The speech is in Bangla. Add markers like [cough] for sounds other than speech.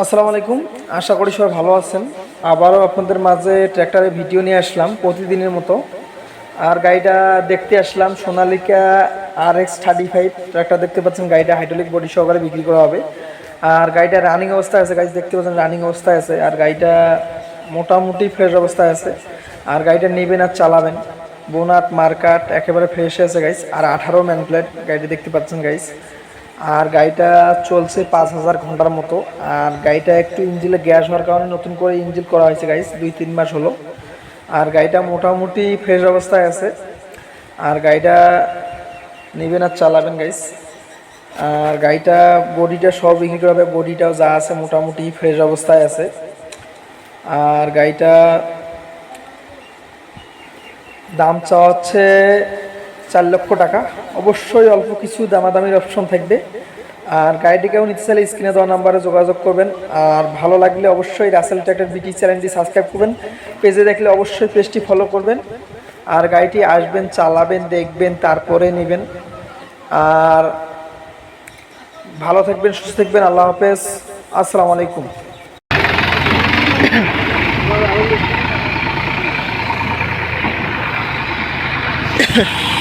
আসসালামু আলাইকুম। আশা করি সবাই ভালো আছেন। আবারও আপনাদের মাঝে ট্র্যাক্টরের ভিডিও নিয়ে আসলাম প্রতিদিনের মতো। আর গাড়িটা দেখতে আসলাম Sonalika R X thirty five tractor দেখতে পাচ্ছেন। গাড়িটা হাইড্রোলিক বডি সহকারে বিক্রি করা হবে। আর গাড়িটা রানিং অবস্থায় আছে গাড়ি দেখতে পাচ্ছেন রানিং অবস্থায় আছে। আর গাড়িটা মোটামুটি ফ্রেশ অবস্থায় আছে। আর গাড়িটা নেবেন আর চালাবেন। বোনাট মার্কাট, একেবারে ফ্রেশ আছে গাইস আর আঠারো ম্যান প্লেট গাড়িটা দেখতে পাচ্ছেন গাইস আর গাড়িটা চলছে পাঁচ হাজার ঘণ্টার মতো। আর গাড়িটা একটু ইঞ্জিলে গ্যাস হওয়ার কারণে নতুন করে ইঞ্জিল করা হয়েছে গাইস দুই তিন মাস হলো। আর গাড়িটা মোটামুটি ফ্রেশ অবস্থায় আছে। আর গাড়িটা নেবেন আর চালাবেন গাইস আর গাড়িটা বডিটা সব বিক্রি করা হবে, বডিটাও যা আছে মোটামুটি ফ্রেশ অবস্থায় আছে। আর গাড়িটা দাম চাওয়া হচ্ছে চার লক্ষ টাকা। অবশ্যই অল্প কিছু দামাদামির অপশন থাকবে। আর গাড়িটি কেউ নিতে চাইলে স্ক্রিনে দেওয়া নাম্বারে যোগাযোগ করবেন। আর ভালো লাগলে অবশ্যই রাসেল ট্র্যাক্টর বিটি চ্যানেলটি সাবস্ক্রাইব করবেন। পেজে দেখলে অবশ্যই পেজটি ফলো করবেন। আর গাড়িটি আসবেন, চালাবেন, দেখবেন, তারপরে নেবেন। আর ভালো থাকবেন, সুস্থ থাকবেন। আল্লাহ হাফেজ। আসসালামু আলাইকুম। [coughs]